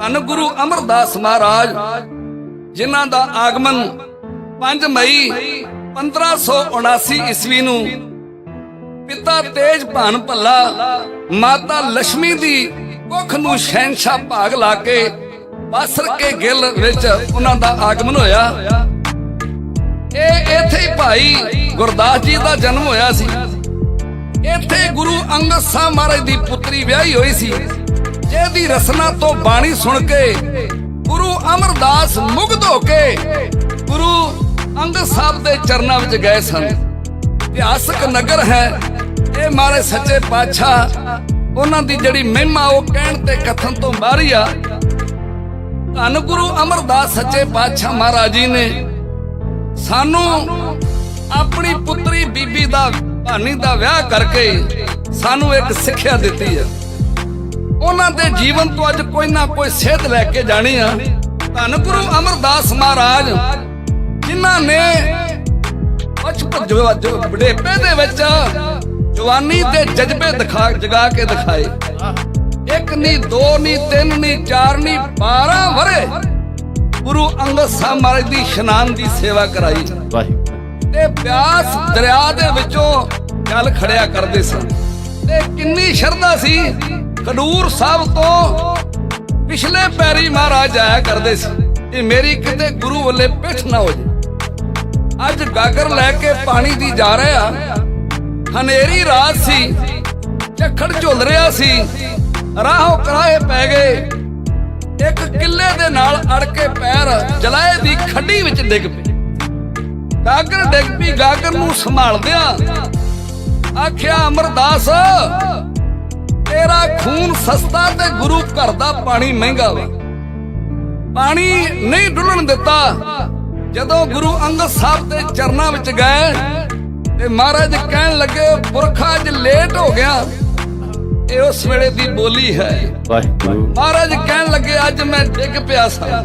ਧੰਨ ਗੁਰੂ ਅਮਰਦਾਸ ਮਹਾਰਾਜ, ਜਿਨ੍ਹਾਂ ਦਾ ਆਗਮਨ 5 ਮਈ 1579 ਈਸਵੀ ਨੂੰ ਪਿਤਾ ਤੇਜ ਭਾਨ ਭੱਲਾ, ਮਾਤਾ ਲక్ష్ਮੀ ਦੀ ਕੁੱਖ ਨੂੰ ਸ਼ਹਿਨशाह ਭਾਗ ਲਾ ਕੇ ਬਾਸਰ ਕੇ ਗਿੱਲ ਵਿੱਚ ਉਹਨਾਂ ਦਾ ਆਗਮਨ ਹੋਇਆ। ਇਹ ਇੱਥੇ ਹੀ ਭਾਈ ਗੁਰਦਾਸ ਜੀ ਦਾ ਜਨਮ ਹੋਇਆ ਸੀ। ਇੱਥੇ ਗੁਰੂ ਅੰਗਦ ਸਾਹਿਬ ਮਹਾਰਾਜ ਦੀ ਪੁੱਤਰੀ ਵਿਆਹੀ ਹੋਈ ਸੀ। ਜਿਹਦੀ ਰਸਨਾ ਤੋਂ ਬਾਣੀ ਸੁਣ ਕੇ ਗੁਰੂ ਅਮਰਦਾਸ ਮੁਗਧ ਹੋ ਕੇ ਗੁਰੂ ਅੰਗਦ ਸਾਹਿਬ ਦੇ ਚਰਨਾਂ ਵਿੱਚ ਗਏ ਸਨ। ਇਤਿਹਾਸਕ ਨਗਰ ਹੈ ਇਹ ਮਹਾਰਾਜ ਸੱਚੇ ਪਾਤਸ਼ਾਹ। ਉਹਨਾਂ ਦੀ ਜਿਹੜੀ ਮਹਿਮਾ ਉਹ ਕਹਿਣ ਤੇ ਕਥਨ ਤੋਂ ਬਾਹਰੀ ਆ। ਧੰਨ ਗੁਰੂ ਅਮਰਦਾਸ ਸੱਚੇ ਪਾਤਸ਼ਾਹ ਮਹਾਰਾਜ ਜੀ ਨੇ ਸਾਨੂੰ ਆਪਣੀ ਪੁੱਤਰੀ ਬੀਬੀ ਦਾ, ਭਾਨੀ ਦਾ ਵਿਆਹ ਕਰਕੇ ਸਾਨੂੰ ਇੱਕ ਸਿੱਖਿਆ ਦਿੱਤੀ ਹੈ। ਉਹਨਾਂ ਦੇ ਜੀਵਨ ਤੋਂ ਅੱਜ ਕੋਈ ਨਾ ਕੋਈ ਸੇਧ ਲੈ ਕੇ ਜਾਣੀ ਆ। ਧੰਨ ਗੁਰੂ ਅਮਰਦਾਸ ਮਹਾਰਾਜ ਜਿਨ੍ਹਾਂ ਨੇ ਬਚਪਨ ਬੁਢੇਪੇ ਦੇ ਵਿੱਚ ਜਵਾਨੀ ਦੇ ਜਜ਼ਬੇ ਦਿਖਾ ਜਗਾ ਕੇ ਦਿਖਾਏ। ਇੱਕ ਨਹੀਂ ਦੋ ਨਹੀਂ ਤਿੰਨ ਨਹੀਂ ਚਾਰ ਨਹੀਂ 12 ਵਰੇ ਗੁਰੂ ਅੰਗਦ ਸਾਹਿਬ ਮਹਾਰਾਜ ਦੀ ਇਸ਼ਨਾਨ ਦੀ ਸੇਵਾ ਕਰਾਈ। ਵਾਹਿਗੁਰੂ। ਤੇ ਬਿਆਸ ਦਰਿਆ ਦੇ ਵਿੱਚੋਂ ਜਲ ਖੜਿਆ ਕਰਦੇ ਸਨ। ਤੇ ਕਿੰਨੀ ਸ਼ਰਧਾ ਸੀ ਖਡੂਰ ਸਾਹਿਬ ਤੋਂ ਪਿਛਲੇ ਪੈਰੀ ਮਹਾਰਾਜ ਆਇਆ ਕਰਦੇ ਸੀ ਇਹ ਮੇਰੀ ਕਿਤੇ ਗੁਰੂ ਵੱਲੇ ਪਿੱਠ ਨਾ ਹੋ ਜੇ। ਅੱਜ ਗਾਗਰ ਲੈ ਕੇ ਪਾਣੀ ਦੀ ਜਾ ਰਿਹਾ ਹਨੇਰੀ ਰਾਤ ਸੀ, ਝੱਖੜ ਝੁੱਲ ਰਿਹਾ ਸੀ, ਰਾਹੋਂ ਕਰਾਏ ਪੈ ਗਏ। ਇੱਕ ਕਿੱਲੇ ਦੇ ਨਾਲ ਅੜ ਕੇ ਪੈਰ ਜਲਾਏ ਦੀ ਖੱਡੀ ਵਿੱਚ ਡਿੱਗ ਪਏ। ਗਾਗਰ ਡਿੱਗ ਪਈ, ਗਾਗਰ ਨੂੰ ਸੰਭਾਲਦਿਆਂ ਆਖਿਆ, ਅਮਰਦਾਸ ਤੇਰਾ ਖੂਨ ਸਸਤਾ ਤੇ ਗੁਰੂ ਘਰ ਦਾ ਪਾਣੀ ਮਹਿੰਗਾ ਵਾ। ਪਾਣੀ ਨਹੀਂ ਡੁੱਲਣ ਦਿੱਤਾ। ਜਦੋਂ ਗੁਰੂ ਅੰਗਦ ਸਾਹਿਬ ਦੇ ਚਰਨਾਂ ਵਿੱਚ ਗਏ ਤੇ ਮਹਾਰਾਜ ਕਹਿਣ ਲੱਗੇ ਪੁਰਖਾ ਅੱਜ ਲੇਟ ਹੋ ਗਿਆ। ਇਹ ਉਸ ਵੇਲੇ ਦੀ ਬੋਲੀ ਹੈ। ਵਾਹਿਗੁਰੂ। ਮਹਾਰਾਜ ਕਹਿਣ ਲੱਗੇ ਅੱਜ ਮੈਂ ਡਿੱਗ ਪਿਆ ਸਾਂ।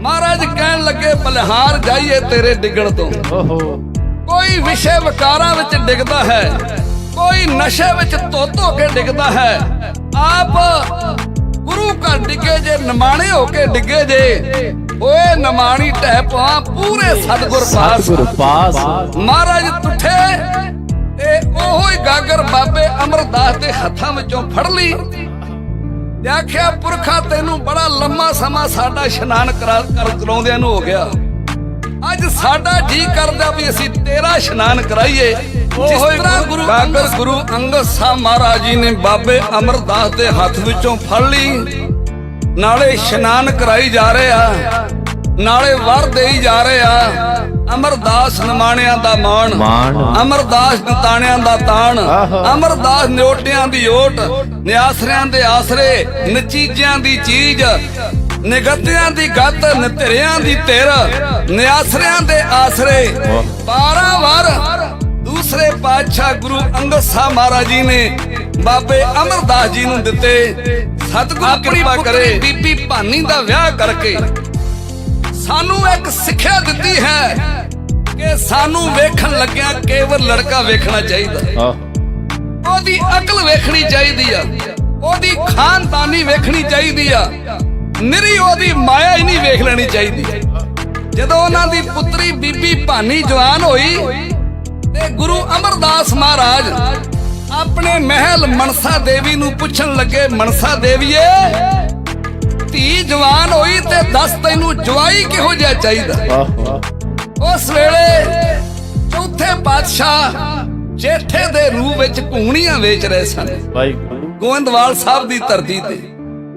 ਮਹਾਰਾਜ ਕਹਿਣ ਲੱਗੇ ਬਲਿਹਾਰ ਜਾਈਏ ਤੇਰੇ ਡਿੱਗਣ ਤੋਂ। ਓਹੋ। ਕੋਈ ਵਿਸ਼ੇ ਵਿਕਾਰਾਂ ਵਿੱਚ ਡਿੱਗਦਾ ਹੈ। ਕੋਈ ਨਸ਼ੇ ਵਿੱਚ ਧੁੱਤ ਹੋ ਕੇ ਡਿੱਗਦਾ ਹੈ। ਆਪ ਗੁਰੂ ਘਰ ਡਿੱਗੇ ਜੇ ਨਿਮਾਣੇ ਹੋ ਕੇ ਡਿੱਗੇ ਜੇ ਓਏ ਨਿਮਾਣੀ ਟਹਿ ਪਾ ਪੂਰੇ ਸਤਗੁਰ ਪਾਸ। ਸਤਿਗੁਰ ਪਾਸ। ਮਹਾਰਾਜ ਤੁਠੇ ਤੇ ਉਹੋ ਹੀ ਗਾਗਰ ਬਾਬੇ ਅਮਰਦਾਸ ਦੇ ਹੱਥਾਂ ਵਿੱਚੋਂ ਫੜ ਲਈ। ਤੇ ਆਖਿਆ ਪੁਰਖਾ ਤੈਨੂੰ ਬੜਾ ਲੰਮਾ ਸਮਾਂ ਸਾਡਾ ਇਸ਼ਨਾਨ ਕਰਾ ਕਰ ਕਰਾਉਂਦਿਆਂ ਨੂੰ ਹੋ ਗਿਆ। ਅੱਜ ਸਾਡਾ ਜੀ ਕਰਦਾ ਵੀ ਅਸੀਂ ਤੇਰਾ ਇਸ਼ਨਾਨ ਕਰਾਈਏ। ਜਿਸ ਤਰ੍ਹਾਂ ਗੁਰੂ ਗਾਗਰ ਗੁਰੂ ਅੰਗਦ ਸਾਹਿਬ ਮਹਾਰਾਜ ਜੀ ਨੇ ਬਾਬੇ ਅਮਰਦਾਸ ਦੇ ਹੱਥ ਵਿੱਚੋਂ ਫੜ ਲਈ। ਨਾਲੇ ਇਸ਼ਨਾਨ ਕਰਾਈ ਜਾ ਰਹੇ ਆ। ਨਾਲੇ ਵਰ ਦੇਈ ਜਾ ਰਹੇ ਆ। ਅਮਰਦਾਸ ਨਿਮਾਣਿਆਂ ਦਾ ਮਾਣ। ਅਮਰਦਾਸ ਨਤਾਣਿਆਂ ਦਾ ਤਾਣ। ਅਮਰਦਾਸ ਨਿਓਟਿਆਂ ਦੀ ਓਟ ਨਿਆਸਰਿਆਂ ਦੇ ਆਸਰੇ ਨਚੀਜਿਆਂ ਦੀ ਚੀਜ਼ ਨਿਗਤਿਆਂ ਦੀ ਗੱਤ ਨਤਰਿਆਂ ਦੀ ਧਿਰ ਨਿਆਸਰਿਆਂ ਦੇ ਆਸਰੇ। 12 ਵਾਰ ਦੂਸਰੇ ਪਾਤਸ਼ਾਹ ਗੁਰੂ ਅੰਗਦ ਸਾਹਿਬ ਮਹਾਰਾਜ ਜੀ ਨੇ ਬਾਬੇ ਅਮਰਦਾਸ ਜੀ ਨੂੰ ਦਿੱਤੇ। ਸਤਿਗੁਰੂ ਕਿਰਪਾ ਕਰੇ। ਬੀਬੀ ਭਾਨੀ ਦਾ ਵਿਆਹ ਕਰਕੇ। ਸਾਨੂੰ ਇੱਕ ਸਿੱਖਿਆ ਦਿੱਤੀ ਹੈ ਕਿ ਸਾਨੂੰ ਵੇਖਣ ਲੱਗਿਆ ਕੇਵਲ ਲੜਕਾ ਵੇਖਣਾ ਚਾਹੀਦਾ। ਉਹਦੀ ਅਕਲ ਵੇਖਣੀ ਚਾਹੀਦੀ ਆ। ਉਹਦੀ ਖਾਨਦਾਨੀ ਵੇਖਣੀ ਚਾਹੀਦੀ ਆ। ਨਿਰੀ ਉਹਦੀ ਮਾਇਆ ਹੀ ਨਹੀਂ ਵੇਖ ਲੈਣੀ ਚਾਹੀਦੀ। ਜਦੋਂ ਉਹਨਾਂ ਦੀ ਪੁੱਤਰੀ ਬੀਬੀ ਭਾਨੀ ਜਵਾਨ ਹੋਈ ਤੇ ਗੁਰੂ ਅਮਰਦਾਸ ਮਹਾਰਾਜ ਆਪਣੇ ਮਹਿਲ ਮਨਸਾ ਦੇਵੀ ਨੂੰ ਪੁੱਛਣ ਲੱਗੇ ਮਨਸਾ ਦੇਵੀਏ ਧੀ ਜਵਾਨ ਹੋਈ ਤੇ ਦੱਸ ਤੈਨੂੰ ਜਵਾਈ ਕਿਹੋ ਜਿਹਾ ਚਾਹੀਦਾ? ਉਸ ਵੇਲੇ ਚੌਥੇ ਪਾਤਸ਼ਾਹ ਜੇਠੇ ਦੇ ਰੂਪ ਵਿੱਚ ਘੂਣੀਆਂ ਵੇਚ ਰਹੇ ਸਨ। ਵਾਹਿਗੁਰੂ। ਗੋਇੰਦਵਾਲ ਸਾਹਿਬ ਦੀ ਧਰਤੀ ਤੇ।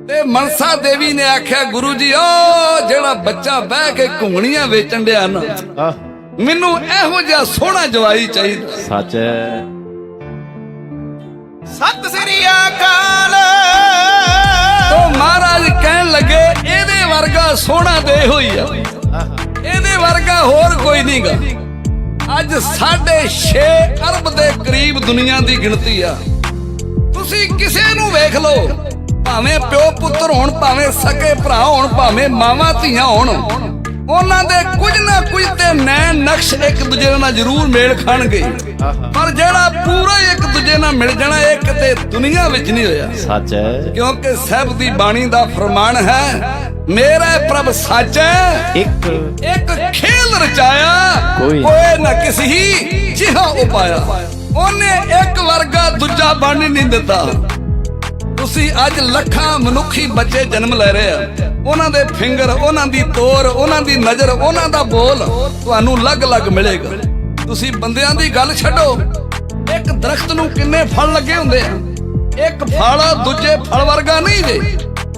ਤੇ ਮਨਸਾ ਦੇਵੀ ਨੇ ਆਖਿਆ ਗੁਰੂ ਜੀ ਓ ਜਿਹੜਾ ਬੱਚਾ ਬਹਿ ਕੇ ਘੂਣੀਆਂ ਵੇਚਣ ਡਿਆ ਨਾ ਆਹ ਮੈਨੂੰ ਇਹੋ ਜਿਹਾ ਸੋਹਣਾ ਜਵਾਈ ਚਾਹੀਦਾ। ਸੱਚ ਹੈ। ਸਤਿ ਸ੍ਰੀ ਅਕਾਲ। ਤੋ ਮਹਾਰਾਜ ਕਹਿਣ ਲੱਗੇ ਇਹਦੇ ਵਰਗਾ ਸੋਹਣਾ ਦੇ ਹੋਈ ਆ। ਇਹਦੇ ਵਰਗਾ ਹੋਰ ਕੋਈ ਨਹੀਂਗਾ ਅੱਜ 6.5 ਅਰਬ ਦੇ ਕਰੀਬ ਦੁਨੀਆ ਦੀ ਗਿਣਤੀ ਆ। ਤੁਸੀਂ ਕਿਸੇ ਨੂੰ ਵੇਖ ਲਓ ਭਾਵੇਂ ਪਿਓ ਪੁੱਤਰ ਹੋਣ ਭਾਵੇਂ ਸਕੇ ਭਰਾ ਹੋਣ ਭਾਵੇਂ ਮਾਵਾਂ ਧੀਆਂ ਹੋਣ। ਉਹਨਾਂ ਦੇ ਕੁਝ ਨਾ ਕੁਝ ਤੇ ਨੈਣ ਨਕਸ਼ ਇੱਕ ਦੂਜੇ ਨਾਲ ਜ਼ਰੂਰ ਮੇਲ ਖਾਣਗੇ। ਪਰ ਜਿਹੜਾ ਪੂਰਾ ਹੀ ਇੱਕ ਦੂਜੇ ਨਾਲ ਮਿਲ ਜਾਣਾ ਇਹ ਕਿਤੇ ਦੁਨੀਆ ਵਿੱਚ ਨਹੀਂ ਹੋਇਆ। ਸੱਚ ਹੈ। ਕਿਉਂਕਿ ਸਹਿਬ ਦੀ ਬਾਣੀ ਦਾ ਫਰਮਾਨ ਹੈ ਮੇਰਾ ਪ੍ਰਭ ਸੱਚ ਹੈ ਇੱਕ ਇੱਕ ਖੇਲ ਰਚਾਇਆ ਕੋਈ। ਨਾ। ਕਿਸੀ ਜਿਹਾ ਉਪਾਇਆ। ਉਹਨੇ ਇੱਕ ਵਰਗਾ ਦੂਜਾ ਬਣ ਨਹੀਂ ਦਿੱਤਾ। ਤੁਸੀਂ ਅੱਜ ਲੱਖਾਂ ਮਨੁੱਖੀ ਬੱਚੇ ਜਨਮ ਲੈ ਰਹੇ ਆ। ਉਹਨਾਂ ਦੇ ਫਿੰਗਰ, ਉਹਨਾਂ ਦੀ ਤੋਰ, ਉਹਨਾਂ ਦੀ ਨਜ਼ਰ, ਉਹਨਾਂ ਦਾ ਬੋਲ ਤੁਹਾਨੂੰ ਅਲੱਗ-ਅਲੱਗ ਮਿਲੇਗਾ। ਤੁਸੀਂ ਬੰਦਿਆਂ ਦੀ ਗੱਲ ਛੱਡੋ। ਇੱਕ ਦਰਖਤ ਨੂੰ ਕਿੰਨੇ ਫਲ ਲੱਗੇ ਹੁੰਦੇ ਆ? ਇੱਕ ਫਲ ਦੂਜੇ ਫਲ ਵਰਗਾ ਨਹੀਂ ਜੇ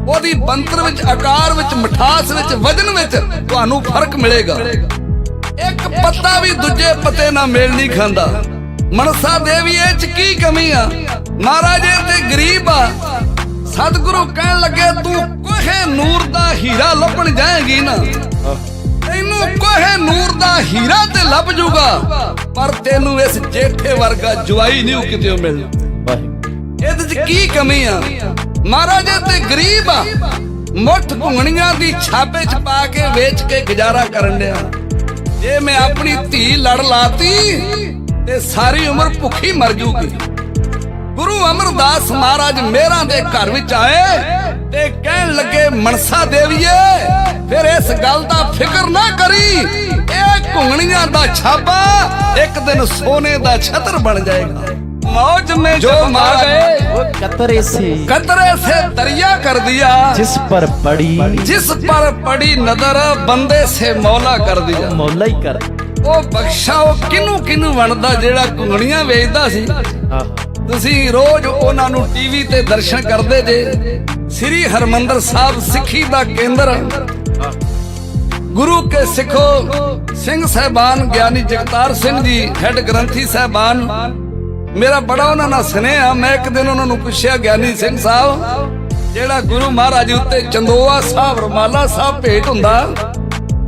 ਉਹਦੀ ਬੰਤਰ ਵਿੱਚ, ਆਕਾਰ ਵਿੱਚ, ਮਿਠਾਸ ਵਿੱਚ, ਵਜਨ ਵਿੱਚ ਤੁਹਾਨੂੰ ਫ਼ਰਕ ਮਿਲੇਗਾ। ਇੱਕ ਪੱਤਾ ਵੀ ਦੂਜੇ ਪੱਤੇ ਨਾਲ ਮੇਲ ਨਹੀਂ ਖਾਂਦਾ। ਮਨਸਾ ਦੇਵੀ, ਇਹ ਚ ਕੀ ਕਮੀ ਆ? ਮਹਾਰਾਜੇ ਤੇ ਗਰੀਬ ਆ। ਸਤਿਗੁਰੂ ਕਹਿਣ ਲੱਗੇ ਤੂੰ ਕੋਹੇ ਨੂਰ ਦਾ ਹੀਰਾ ਲੱਭਣ ਜਾਏਗੀ ਨਾ। ਤੈਨੂੰ ਕੋਹੇ ਨੂਰ ਦਾ ਹੀਰਾ ਤੇ ਲੱਭ ਜੂਗਾ ਪਰ ਤੈਨੂੰ ਇਸ ਜੇਠੇ ਵਰਗਾ ਜਵਾਈ ਨਹੀਂ ਕਿਤੇ ਮਿਲਣਾ। ਇਹਦੇ ਚ ਕੀ ਕਮੀ ਆ? ਮਹਾਰਾਜਾ ਤੇ ਗਰੀਬ ਆ। ਮੁੱਠ ਭੁੰਗਣੀਆਂ ਦੀ ਛਾਪੇ ਚ ਪਾ ਕੇ ਵੇਚ ਕੇ ਗੁਜ਼ਾਰਾ ਕਰਨ ਡਿਆ। ਜੇ ਮੈਂ ਆਪਣੀ ਧੀ ਲੜ ਲਾਤੀ ਤੇ ਸਾਰੀ ਉਮਰ ਭੁੱਖੀ ਮਰ ਜੂਗੀ। ਗੁਰੂ ਅਮਰਦਾਸ ਮਹਾਰਾਜ ਮੇਰਾਂ ਦੇ ਘਰ ਵਿੱਚ ਆਏ ਤੇ ਕਹਿਣ ਲੱਗੇ ਮਨਸਾ ਦੇਵੀਏ ਫਿਰ ਇਸ ਗੱਲ ਦਾ ਫਿਕਰ ਨਾ ਕਰੀ ਇਹ ਘੁੰਗਣੀਆਂ ਦਾ ਛਾਪਾ ਇੱਕ ਦਿਨ ਸੋਨੇ ਦਾ ਛਤਰ ਬਣ ਜਾਏਗਾ मौज में जो मार गए वो कतरे से कतरे से दरिया कर दिया जिस पर पड़ी जिस पर पड़ी नजर बंदे से मौला कर दिया मौला ही कर ਉਹ ਬਖਸ਼ਾ ਉਹ ਕਿਨੂੰ ਕਿਨੂੰ ਵੰਡਦਾ ਜਿਹੜਾ ਕੁੰਗਣੀਆਂ ਵੇਚਦਾ ਸੀ आहा ਤੁਸੀਂ ਰੋਜ਼ ਉਹਨਾਂ ਨੂੰ ਟੀਵੀ ਤੇ ਦਰਸ਼ਨ ਕਰਦੇ ਜੇ। ਸ੍ਰੀ ਹਰਮੰਦਰ ਸਾਹਿਬ ਸਿੱਖੀ ਦਾ ਕੇਂਦਰ। ਗੁਰੂ ਕੇ ਸਿੱਖੋ ਸਿੰਘ ਸਹਿਬਾਨ ਗਿਆਨੀ ਜਗਤਾਰ ਸਿੰਘ ਜੀ, ਹੈੱਡ ਗ੍ਰੰਥੀ ਸਹਿਬਾਨ। ਮੇਰਾ ਬੜਾ ਉਹਨਾਂ ਨਾਲ ਸਨੇਹ, ਮੈਂ ਇੱਕ ਦਿਨ ਉਹਨਾਂ ਨੂੰ ਪੁੱਛਿਆ, ਗਿਆਨੀ ਸਿੰਘ ਸਾਹਿਬ, ਜਿਹੜਾ ਗੁਰੂ ਮਹਾਰਾਜ ਉੱਤੇ ਚੰਦੋਆ ਸਾਹਿਬ, ਰਮਾਲਾ ਸਾਹਿਬ ਭੇਟ ਹੁੰਦਾ,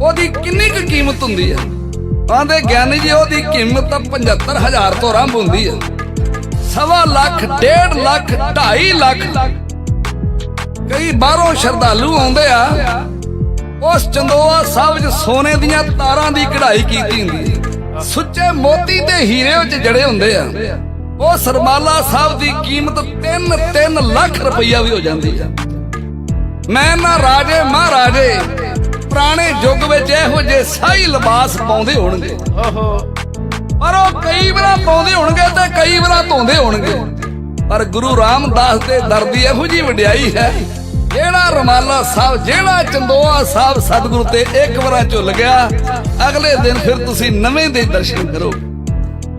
ਉਹਦੀ ਕਿੰਨੀ ਕੁ ਕੀਮਤ ਹੁੰਦੀ ਹੈ? ਆਂਦੇ ਗਿਆਨੀ ਜੀ, ਉਹਦੀ ਕੀਮਤ ਤਾਂ 75000 ਤੋਂ ਆਰੰਭ ਹੁੰਦੀ ਹੈ। ਸਵਾ ਲੱਖ, ਡੇਢ ਲੱਖ 2.5 ਲੱਖ। ਕਈ ਬਾਹਰੋਂ ਸ਼ਰਧਾਲੂ ਆਉਂਦੇ ਆ। ਉਸ ਚੰਦੋਆ ਸਾਹਿਬ 'ਚ ਸੋਨੇ ਦੀਆਂ ਤਾਰਾਂ ਦੀ ਕਢਾਈ ਕੀਤੀ ਹੁੰਦੀ ਸੁੱਚੇ ਮੋਤੀ ਤੇ ਹੀਰੇ ਵਿੱਚ ਜੜੇ ਹੁੰਦੇ ਆ। ਉਹ ਸਰਮਾਲਾ ਸਾਹਿਬ ਦੀ ਕੀਮਤ 3-3 ਲੱਖ ਰੁਪਈਆ ਵੀ ਹੋ ਜਾਂਦੀ ਆ। ਮੈਂ ਨਾ ਰਾਜੇ, ਮਹਾਰਾਜੇ, ਪੁਰਾਣੇ ਯੁੱਗ ਵਿੱਚ ਇਹੋ ਜਿਹੇ ਸਾਈ ਲਿਬਾਸ ਪਾਉਂਦੇ ਹੋਣਗੇ। ओहो ਪਰ ਉਹ ਕਈ ਵਾਰ ਪਾਉਂਦੇ ਹੋਣਗੇ ਤੇ ਕਈ ਵਾਰ ਧੋਂਦੇ ਹੋਣਗੇ। ਪਰ ਗੁਰੂ ਰਾਮਦਾਸ ਦੇ ਦਰ ਦੀ ਇਹੋ ਜੀ ਵਡਿਆਈ ਹੈ, ਜਿਹੜਾ ਰਮਾਲਾ ਸਾਹਿਬ, ਜਿਹੜਾ ਚੰਦੋਆ ਸਾਹਿਬ ਸਤਿਗੁਰੂ ਤੇ ਇੱਕ ਵਾਰ ਝੁੱਲ ਗਿਆ, ਅਗਲੇ ਦਿਨ ਫਿਰ ਤੁਸੀਂ ਨਵੇਂ ਦੇ ਦਰਸ਼ਨ ਕਰੋ।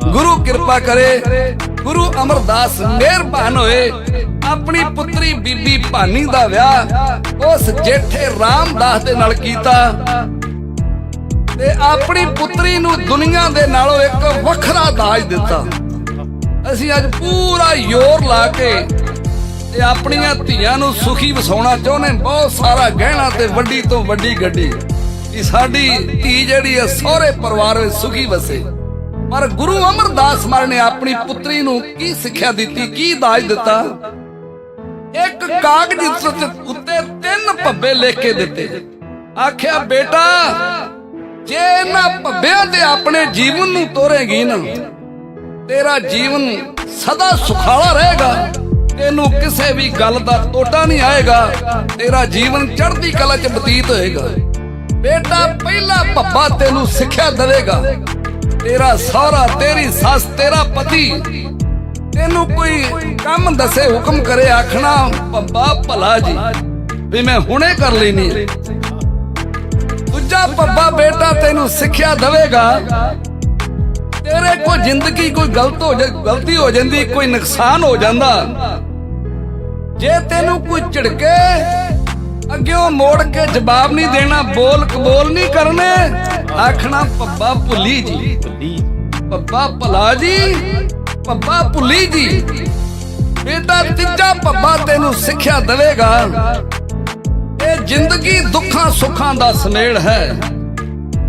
ਗੁਰੂ ਕਿਰਪਾ ਕਰੇ, ਗੁਰੂ ਅਮਰਦਾਸ ਮਿਹਰਬਾਨ ਹੋਏ, ਆਪਣੀ ਪੁੱਤਰੀ ਬੀਬੀ ਭਾਨੀ ਦਾ ਵਿਆਹ ਉਸ ਜੇਠੇ ਰਾਮਦਾਸ ਦੇ ਨਾਲ ਕੀਤਾ। ਤੇ ਆਪਣੀ ਪੁੱਤਰੀ ਨੂੰ ਦੁਨੀਆ ਦੇ ਨਾਲੋਂ ਇੱਕ ਵੱਖਰਾ ਦਾਜ ਦਿੱਤਾ। ਅਸੀਂ ਅੱਜ ਪੂਰਾ ਜ਼ੋਰ ਲਾ ਕੇ ਤੇ ਆਪਣੀਆਂ ਧੀਆਂ ਨੂੰ ਸੁਖੀ ਵਸਾਉਣਾ ਚਾਹੁੰਦੇ ਬਹੁਤ ਸਾਰਾ ਗਹਿਣਾ ਤੇ ਵੱਡੀ ਤੋਂ ਵੱਡੀ ਗੱਡੀ। ਕਿ ਸਾਡੀ ਧੀ ਜਿਹੜੀ ਹੈ, ਸਹੁਰੇ ਪਰਿਵਾਰ ਵਿੱਚ ਸੁਖੀ ਵਸੇ। ਪਰ ਗੁਰੂ ਅਮਰਦਾਸ ਮਹਾਰਾਜ ਨੇ ਆਪਣੀ ਪੁੱਤਰੀ ਨੂੰ ਕੀ ਸਿੱਖਿਆ ਦਿੱਤੀ, ਕੀ ਦਾਜ ਦਿੱਤਾ? ਇੱਕ ਕਾਗਜ਼ ਉੱਤੇ- ਤਿੰਨ ਭੱਬੇ ਲਿਖ ਕੇ ਦਿੱਤੇ। ਆਖਿਆ, ਬੇਟਾ ਇਹਨਾਂ ਤੇ ਆਪਣੇ ਜੀਵਨ ਨੂੰ ਤੋਰੇਗੀ ਨਾ। ਤੇਰਾ ਜੀਵਨ ਸਦਾ ਸੁਖਾਲਾ ਰਹੇਗਾ। ਤੈਨੂੰ ਕਿਸੇ ਵੀ ਗੱਲ ਦਾ ਟੋਟਾ ਨਹੀਂ ਆਏਗਾ। ਤੇਰਾ ਜੀਵਨ ਚੜ੍ਹਦੀ ਕਲਾ 'ਚ ਬਤੀਤ ਹੋਏਗਾ। ਬੇਟਾ ਪਹਿਲਾ ਭੱਬਾ ਤੈਨੂੰ ਸਿੱਖਿਆ ਦੇਵੇਗਾ। ਤੇਰਾ ਸਹੁਰਾ, ਤੇਰੀ ਸੱਸ, ਤੇਰਾ ਪਤੀ ਤੈਨੂੰ ਕੋਈ ਕੰਮ ਦੱਸੇ ਹੁਕਮ ਕਰੇ ਆਖਣਾ, ਭੱਬਾ ਭਲਾ ਜੀ, ਵੀ ਮੈਂ ਹੁਣੇ ਕਰ ਲੈਣੀ ਹੈ ਦੂਜਾ ਬੇਟਾ ਤੈਨੂੰ ਸਿੱਖਿਆ ਦੇਵੇਗਾ। ਤੇਰੇ ਕੋਈ ਜ਼ਿੰਦਗੀ ਕੋਈ ਗਲਤ ਹੋ ਜਾ ਗਲਤੀ ਹੋ ਜਾਂਦੀ, ਕੋਈ ਨੁਕਸਾਨ ਹੋ ਜਾਂਦਾ। ਜੇ ਤੈਨੂੰ ਕੋਈ ਝਿੜਕੇ ਅੱਗਿਓਂ ਮੋੜ ਕੇ ਜਵਾਬ ਨਹੀਂ ਦੇਣਾ, ਬੋਲ ਕਬੋਲ ਨਹੀਂ ਕਰਨੇ, ਆਖਣਾ ਪੱਬਾ ਭੁੱਲੀ ਜੀ। दी ਭਲਾ ਜੀ, ਪੱਬਾ ਭੁੱਲੀ ਜੀ। ਬੇਟਾ ਤੀਜਾ ਪੱਬਾ ਤੈਨੂੰ ਸਿੱਖਿਆ ਦੇਵੇਗਾ। ਜ਼ਿੰਦਗੀ ਦੁੱਖਾਂ ਸੁੱਖਾਂ ਦਾ ਸੁਮੇਲ ਹੈ।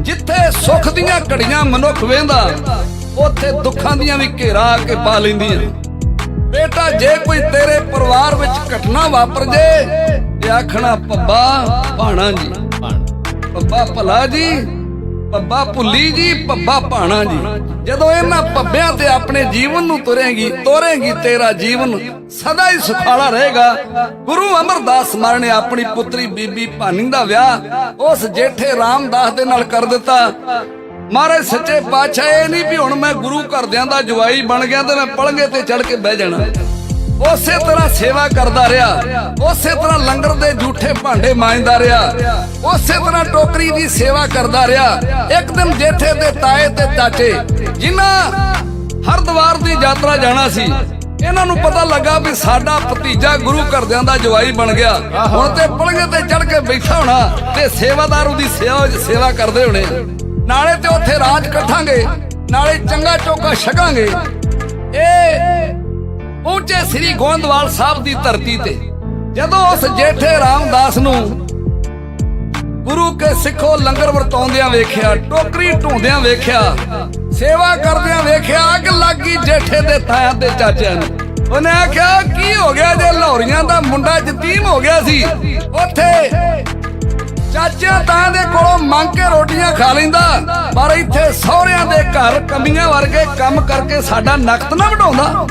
ਜਿੱਥੇ ਸੁੱਖ ਦੀਆਂ ਘੜੀਆਂ ਮਨੁੱਖ ਵੇਂਦਾ ਉੱਥੇ ਦੁੱਖਾਂ ਦੀਆਂ ਵੀ ਘੇਰਾ ਕੇ ਪਾ ਲੈਂਦੀਆਂ। ਬੇਟਾ ਜੇ ਕੋਈ ਤੇਰੇ ਪਰਿਵਾਰ ਵਿੱਚ ਘਟਨਾ ਵਾਪਰ ਜੇ ਤੇ ਆਖਣਾ ਪੱਬਾ ਭਾਣਾ ਜੀ। ਪੱਬਾ ਭਲਾ ਜੀ। ਪੱਬਾ ਭੁੱਲੀ ਜੀ ਪੱਬਾ ਭਾਣਾ ਜੀ। ਜਦੋਂ ਇਹਨਾਂ ਪੱਬਿਆਂ ਤੇ ਆਪਣੇ ਜੀਵਨ ਨੂੰ ਤੁਰੇਗੀ, ਤੋਰੇਗੀ, ਤੇਰਾ ਜੀਵਨ ਸਦਾ ਹੀ ਸੁਖਾਲਾ ਰਹੇਗਾ। ਗੁਰੂ ਅਮਰਦਾਸ ਮਾਰ ਨੇ ਆਪਣੀ ਪੁੱਤਰੀ ਬੀਬੀ ਭਾਨੀ ਦਾ ਵਿਆਹ ਉਸ ਜੇਠੇ ਰਾਮਦਾਸ ਦੇ ਨਾਲ ਕਰ ਦਿੱਤਾ। ਮਹਾਰਾਜ ਸੱਚੇ ਪਾਤਸ਼ਾਹ, ਇਹ ਨਹੀਂ ਵੀ ਹੁਣ ਮੈਂ ਗੁਰੂ ਘਰਦਿਆਂ ਦਾ ਜਵਾਈ ਬਣ ਗਿਆ ਤੇ ਮੈਂ ਪਲਗੇ ਤੇ ਚੜ ਕੇ ਬਹਿ ਜਾਣਾ। ਉਸੇ ਤਰ੍ਹਾਂ ਸੇਵਾ ਕਰਦਾ ਰਿਹਾ। ਉਸੇ ਤਰ੍ਹਾਂ ਲੰਗਰ ਦੇ ਝੂਠੇ ਭਾਂਡੇ ਮਾਂਜਦਾ ਰਿਹਾ। ਉਸੇ ਤਰ੍ਹਾਂ ਟੋਕਰੀ ਦੀ ਸੇਵਾ ਕਰਦਾ ਰਿਹਾ। ਇੱਕ ਦਿਨ ਜੇਠੇ ਦੇ ਤਾਏ ਤੇ ਚਾਚੇ ਜਿਨ੍ਹਾਂ ਹਰਦੁਆਰ ਦੀ ਯਾਤਰਾ ਜਾਣਾ ਸੀ ਇਹਨਾਂ ਨੂੰ ਪਤਾ ਲੱਗਾ ਵੀ ਸਾਡਾ ਭਤੀਜਾ ਗੁਰੂ ਘਰਦਿਆਂ ਦਾ ਜਵਾਈ ਬਣ ਗਿਆ। ਹੁਣ ਤੇ ਪਲੰਗੇ ਤੇ ਚੜ ਕੇ ਬੈਠਾ ਹੋਣਾ ਤੇ ਸੇਵਾਦਾਰ ਉਹਦੀ ਸੇਵਾ ਵਿੱਚ ਸੇਵਾ ਕਰਦੇ ਹੋਣੇ। ਨਾਲੇ ਤੇ ਉੱਥੇ ਰਾਜ ਕੱਠਾਂਗੇ ਨਾਲੇ ਚੰਗਾ ਚੋਕਾ ਛਕਾਂਗੇ। ਇਹ ਪਹੁੰਚੇ ਸ੍ਰੀ ਗੋਇੰਦਵਾਲ ਸਾਹਿਬ ਦੀ ਧਰਤੀ ਤੇ। ਜਦੋਂ ਉਸ ਜੇਠੇ ਰਾਮਦਾਸ ਨੂੰ ਗੁਰੂ ਕੇ ਸਿੱਖੋ ਲੰਗਰ ਵਰਤਾਉਂਦਿਆਂ ਵੇਖਿਆ, ਟੋਕਰੀ ਢੂੰਦਿਆਂ ਵੇਖਿਆ, ਸੇਵਾ ਕਰਦਿਆਂ ਵੇਖਿਆ, ਅੱਗ ਲੱਗੀ ਜੇਠੇ ਦੇ ਤਾਇਆ ਤੇ ਚਾਚਿਆਂ ਨੂੰ। ਉਹਨੇ ਆਖਿਆ, ਕੀ ਹੋ ਗਿਆ ਜੇ ਲਾਹੌਰੀਆਂ ਦਾ ਮੁੰਡਾ ਯਤੀਮ ਹੋ ਗਿਆ ਸੀ? ਉੱਥੇ ਚਾਚਾ ਤਾਂ ਦੇ ਕੋਲੋਂ ਮੰਗ ਕੇ ਰੋਟੀਆਂ ਖਾ ਲੈਂਦਾ, ਪਰ ਇੱਥੇ ਸਹੁਰਿਆਂ ਦੇ ਘਰ ਕਮੀਆਂ ਵਰਗੇ ਕੰਮ ਕਰਕੇ ਸਾਡਾ ਨਕਤ ਨਾ ਵਡਾਉਂਦਾ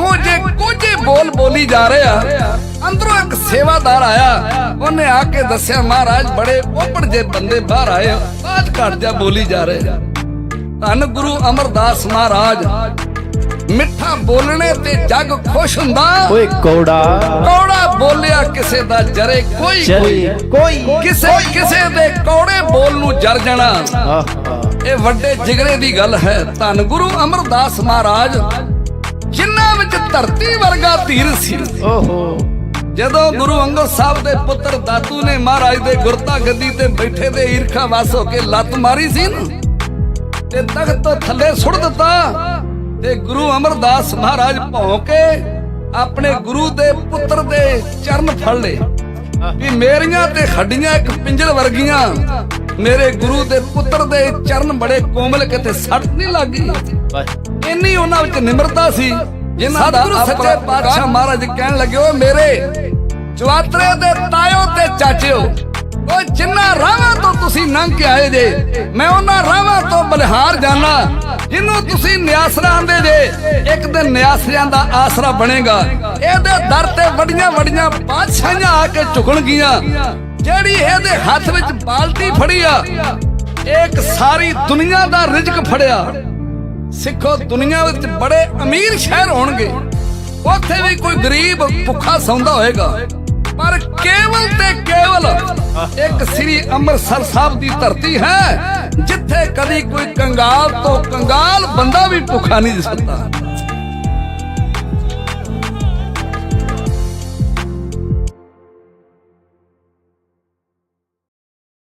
ਇਹੋ ਜੇ ਕੋਝੇ ਬੋਲ ਬੋਲੀ ਜਾ ਰਿਹਾ ਅੰਦਰੋਂ ਇੱਕ ਸੇਵਾਦਾਰ ਆਇਆ। ਉਹਨੇ ਆ ਕੇ ਦੱਸਿਆ ਮਹਾਰਾਜ ਬੜੇ ਉੱਪੜ ਜੇ ਬੰਦੇ ਬਾਹਰ ਆਏ ਬਾਤ ਘਟ ਜਾ ਬੋਲੀ ਜਾ ਰਹੇ ਧੰਨ ਗੁਰੂ ਅਮਰਦਾਸ ਮਹਾਰਾਜ। ਮਿੱਠਾ ਬੋਲਣੇ ਤੇ ਜੱਗ ਖੁਸ਼ ਹੁੰਦਾ। ਓਏ ਕੋੜਾ। ਕੌੜਾ ਬੋਲਿਆ ਕਿਸੇ ਦਾ ਜਰੇ ਕੋਈ ਕੋਈ। ਕੋਈ। ਕਿਸੇ ਕਿਸੇ ਦੇ ਕੌੜੇ ਬੋਲ ਨੂੰ ਜਰ ਜਾਣਾ। ਆਹਾ। ਇਹ ਵੱਡੇ ਜਿਗਰੇ ਦੀ ਗੱਲ ਹੈ। ਧੰਨ ਗੁਰੂ ਅਮਰਦਾਸ ਮਹਾਰਾਜ। ਧਰਤੀ ਵਰਗਾ ਧੀਰ ਸੀ। ਓਹੋ। ਜਦੋਂ ਗੁਰੂ ਅੰਗਦ ਸਾਹਿਬ ਦੇ ਪੁੱਤਰ ਦਾਤੂ ਨੇ ਮਹਾਰਾਜ ਦੇ ਗੁਰਤਾ ਗੱਦੀ ਤੇ ਬੈਠੇ ਤੇ ਈਰਖਾ ਵਸ ਹੋ ਕੇ ਲੱਤ ਮਾਰੀ ਸੀ ਨਾ ਤੇ ਤਖਤ ਤੋਂ ਥੱਲੇ ਸੁੱਟ ਦਿੱਤਾ ਤੇ ਗੁਰੂ ਅਮਰਦਾਸ ਮਹਾਰਾਜ ਭੌਂ ਕੇ ਆਪਣੇ ਗੁਰੂ ਦੇ ਪੁੱਤਰ ਦੇ ਚਰਨ ਫੜ ਲਏ। ਵੀ ਮੇਰੀਆਂ ਤੇ ਹੱਡੀਆਂ ਇੱਕ ਪਿੰਜਲ ਵਰਗੀਆਂ ਮੇਰੇ ਗੁਰੂ ਦੇ ਪੁੱਤਰ ਦੇ ਚਰਨ ਬੜੇ ਕੋਮਲ ਕਿਤੇ ਸੱਟ ਨਹੀਂ ਲੱਗੀ। ਇੰਨੀ ਉਹਨਾਂ ਵਿੱਚ ਨਿਮਰਤਾ ਸੀ ਜਿਨ੍ਹਾਂ ਦਾ ਸੱਚੇ ਪਾਤਸ਼ਾਹ ਮਹਾਰਾਜ ਕਹਿਣ ਲੱਗੇ ਓ ਮੇਰੇ ਚਵਾਤਰੇ ਦੇ ਤਾਇਓ ਤੇ ਚਾਚਿਓ ਉਹ ਜਿੰਨਾ ਰਾਵਾਂ ਤੋਂ ਤੁਸੀਂ ਲੰਘ ਕੇ ਆਏ ਜੇ ਮੈਂ ਉਹਨਾਂ ਰਾਵਾਂ ਤੋਂ ਬਲਿਹਾਰ ਜਾਣਾ ਜਿਹਨੂੰ ਤੁਸੀਂ ਨਿਆਸਰਾ ਆਂਦੇ ਜੇ ਇੱਕ ਦਿਨ ਨਿਆਸਰਿਆਂ ਦਾ ਆਸਰਾ ਬਣੇਗਾ। ਇਹਦੇ ਦਰ ਤੇ ਵੱਡੀਆਂ ਵੱਡੀਆਂ ਬਾਦਸ਼ਾਹਾਂ ਆ ਕੇ ਝੁਕਣਗੀਆਂ ਜਿਹੜੀ ਇਹਦੇ ਹੱਥ ਵਿੱਚ ਬਾਲਟੀ ਫੜੀ ਆ ਇੱਕ ਸਾਰੀ ਦੁਨੀਆ ਦਾ ਰਿਜ਼ਕ ਫੜਿਆ। ਸਿੱਖੋ, ਦੁਨੀਆ ਵਿੱਚ ਬੜੇ ਅਮੀਰ ਸ਼ਹਿਰ ਹੋਣਗੇ। ਉੱਥੇ ਵੀ ਕੋਈ ਗਰੀਬ ਭੁੱਖਾ ਸੌਂਦਾ ਹੋਏਗਾ। ਪਰ ਕੇਵਲ ਤੇ ਕੇਵਲ ਇੱਕ ਸ੍ਰੀ ਅੰਮ੍ਰਿਤਸਰ ਸਾਹਿਬ ਦੀ ਧਰਤੀ ਹੈ, ਜਿੱਥੇ ਕਦੀ ਕੋਈ ਕੰਗਾਲ ਤੋਂ ਕੰਗਾਲ ਬੰਦਾ ਵੀ ਭੁੱਖਾ ਨਹੀਂ ਸਕਦਾ